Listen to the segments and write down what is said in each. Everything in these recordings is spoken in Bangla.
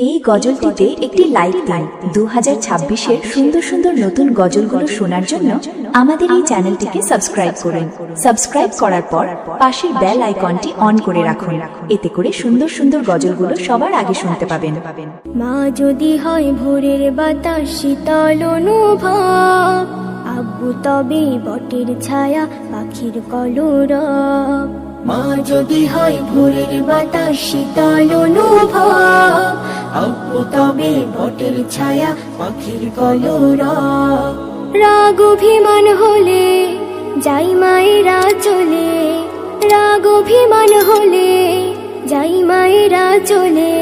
এই গজলটিতে একটি লাইক দিন। দু হাজার ছাব্বিশের সুন্দর সুন্দর নতুন গজলগুলো শোনার জন্য আমাদের এই চ্যানেলটিকে সাবস্ক্রাইব করুন। সাবস্ক্রাইব করার পর পাশের বেল আইকনটি অন করে রাখুন। এতে করে সুন্দর সুন্দর গজলগুলো সবার আগে শুনতে পাবেন। মা যদি হয় ভোরের বাতাস, শীতল অনুভব। আব্বু তবে বটের ছায়া, পাখির কলরব। মা যদি হয় ভোরের বাতাস শীতল অনুভব। তবে বটের ছায়া, পাখির কলরব। রাগ অভিমান হলে যাই মায়েরা চলে। রাগ অভিমান হলে যাই মায়েরা চলে।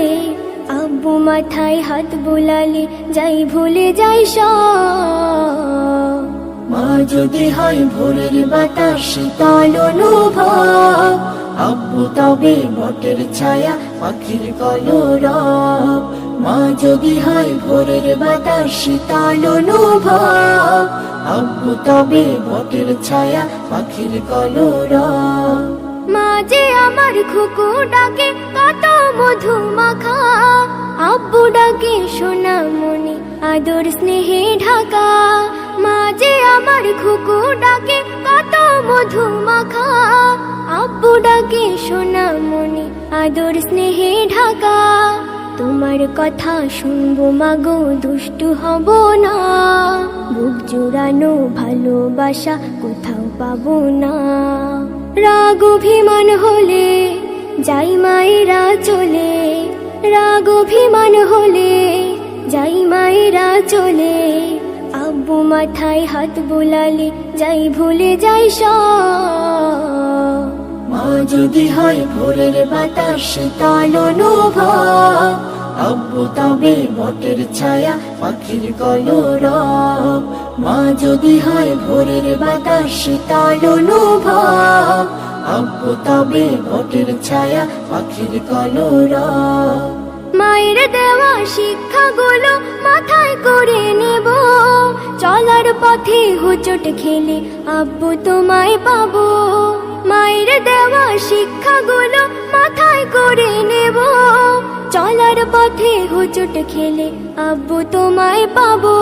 আব্বু মাথায় হাত বোলালে যাই ভুলে যাই সব। মা যদি হয় ভোরের বাতাস শীতল অনুভব। আব্বু তবে বটের ছায়া, পাখির কলরব। মা যদি হয় ভোরের বাতাস শীতল অনুভব। আব্বু তবে বটের ছায়া, পাখির কলরব। মা যে আমার খুকু ডাকে, কত মধু মাখা। আব্বু ডাকে সোনা মনি আদর স্নেহে ঢাকা। আমার খুকু ডাকে, কত মধু মাখা। আব্বু ডাকে, সোনা মনি আদর স্নেহে ঢাকা। তোমার কথা শুনব, মাগো, দুষ্টু হব না। বুক জোড়ানো ভালোবাসা কোথাও পাবো না। রাগ অভিমান হলে যাই মায়েরা চলে। রাগ অভিমান হলে যাই মায়েরা চলে। আব্বু মাথায় হাত বুলালে যাই ভুলে যাই মা যদি হয় ভোরের বাতাস শীতল অনুভব। আব্বু তবে বটের ছায়া, পাখির কলরব। মা যদি হয় ভোরের বাতাস শীতল অনুভব। আব্বু তবে বটের ছায়া, পাখির কলরব। মায়ের দেওয়া শিক্ষাগুলো মাথায় করে নেব। চলার পথে হুচট খেলে আব্বু তোমায় পাবো। মায়ের দেওয়া শিক্ষাগুলো মাথায় করে নেব। চলার পথে হুচট খেলে আব্বু তোমায় পাবো।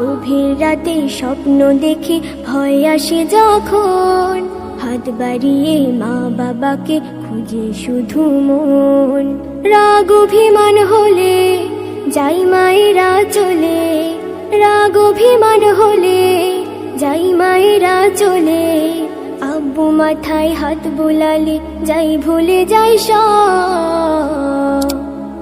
গভীর রাতে স্বপ্ন দেখে ভয় আসে যখন। হাত বাড়িয়ে মা বাবাকে খুঁজে শুধু মন। রাগ অভিমান হলে যাই মায়েরা চলে। রাগ অভিমান হলে যাই মায়েরা চলে। আব্বু মাথায় হাত বোলালে যাই ভুলে যাই সব।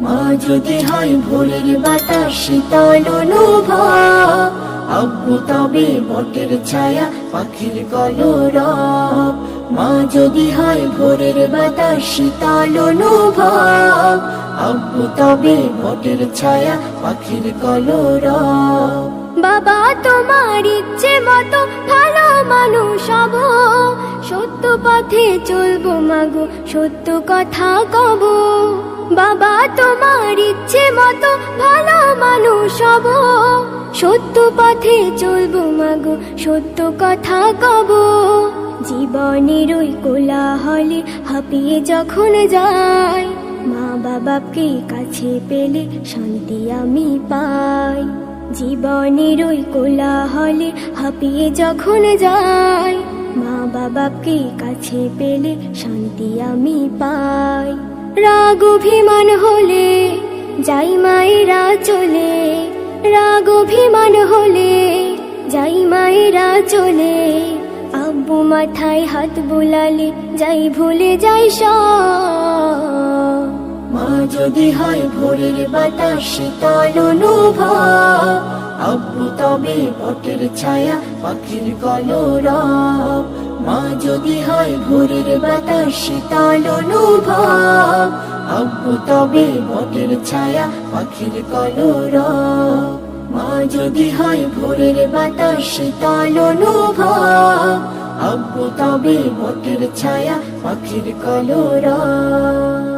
মা যদি হয় ভোরের বাতাস শীতল অনুভব। আব্বু তবে বটের ছায়া, পাখির কলরব। মা যদি হয় ভোরের বাতাস, শীতল অনুভব। আব্বু তবে বটের ছায়া, পাখির কলরব। বাবা, তোমার ইচ্ছে মতো ভালো মানুষ হব। সত্য পথে চলবো মাগো, সত্য কথা কব। বাবা, তোমার ইচ্ছে মতো ভালো মানুষ হব। সত্য পথে চলবো মাগো, সত্য কথা কব। জীবনের ওই কোলাহলে হাঁপিয়ে যখন যায় মা বাবাকে কাছে পেলে শান্তি আমি পাই। জীবনের ওই কোলাহলে হাঁপিয়ে যখন যায় মা বাবাকে কাছে পেলে শান্তি আমি পাই। রাগ অভিমান হলে যাই মায়েরা চলে। রাগ অভিমান হলে যাই মায়েরা চলে। আব্বু মাথায় হাত বুলালে যাই ভুলে যাই সব। মা যদি হয় ভোরের বাতাস শীতল অনুভব। আব্বু তবে বটের ছায়া, পাখির কলরব। মা যদি হয় ভোরের বাতাস শীতল অনুভব। আব্বু তবে বটের ছায়া, পাখির কলর। মা যদি হয় ভোরের বাতাস শীতল অনুভব। আব্বু তবে বটের ছায়া, পাখির কলরব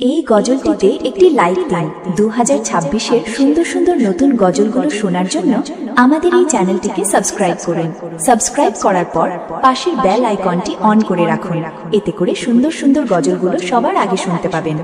এই গজলটিতে একটি লাইক দিন দু হাজার ছাব্বিশের সুন্দর সুন্দর নতুন গজলগুলো শোনার জন্য আমাদের এই চ্যানেলটিকে সাবস্ক্রাইব করুন। সাবস্ক্রাইব করার পর পাশের বেল আইকনটি অন করে রাখুন। এতে করে সুন্দর সুন্দর গজলগুলো সবার আগে শুনতে পাবেন।